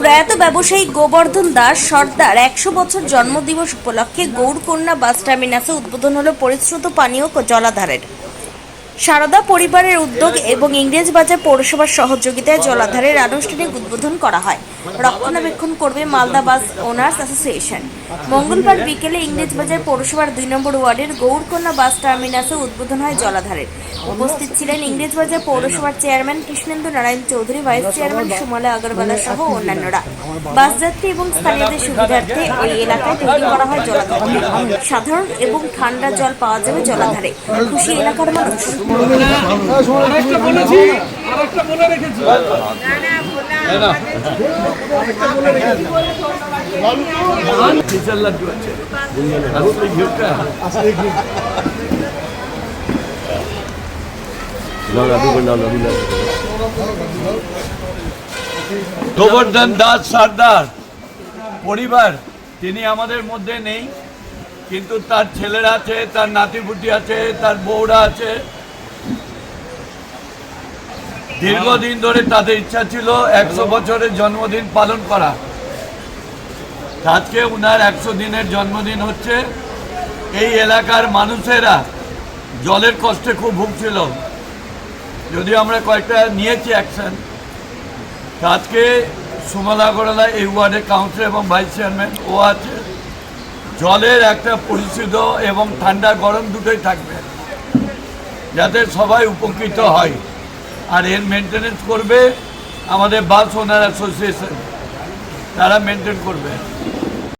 প্রয়াত ব্যবসায়ী গোবর্ধন দাস সর্দার একশো বছর জন্মদিবস উপলক্ষে গৌরকন্যা বাস টার্মিনাসে উদ্বোধন হলো পরিশ্রুত পানীয় জলাধারের। সারদা পরিবারের উদ্যোগ এবং ইংরেজবাজার পৌরসভার সহযোগিতায় জলাধারের আনুষ্ঠানিক উদ্বোধন করা হয়। রক্ষণাবেক্ষণ করবে মালদা বাস ওনার্স অ্যাসোসিয়েশন। মঙ্গলবার বিকেলে ইংরেজবাজার পৌরসভার দুই নম্বর ওয়ার্ডের গৌরকন্যা বাস টার্মিনাসে উদ্বোধন হয় জলাধারের। উপস্থিত ছিলেন ইংরেজবাজার পৌরসভার chairman Krishnendu Narayan Chowdhury, vice chairman Sumala Agarwala সহ অন্যান্যরা। বাস যাত্রী এবং স্থানীয়দের সুবিধার্থে ওই এলাকায় তৈরি করা হয় জলাধারটি সাধারণ এবং ঠান্ডা জল পাওয়া যাবে জলাধারে। খুশি এলাকার মানুষ। টিচার লাড্ডু আছে গোবর্ধন দাস সর্দার, পরিবার, তিনি আমাদের মধ্যে নেই, কিন্তু তার ছেলেরা আছে, তার নাতিপুতি আছে, তার বউরা আছে। দীর্ঘদিন ধরে তাদের ইচ্ছা ছিল একশো বছরের জন্মদিন পালন করা। আজকে উনার একশো দিনের জন্মদিন হচ্ছে। এই এলাকার মানুষেরা জলের কষ্টে খুব ভুগছিল। যদিও আমরা কয়েকটা নিয়েছি অ্যাকশন আজকে সুমলা গড়ালা এই ওয়ার্ডের কাউন্সিলর এবং ভাইস চেয়ারম্যান ও আছে। জলের একটা পরিশুদ্ধ এবং ঠান্ডা গরম দুটোই থাকবে, যাতে সবাই উপকৃত হয়। আর এর মেনটেনেন্স করবে আমাদের বাস ওনার অ্যাসোসিয়েশন তারা মেনটেন করবে।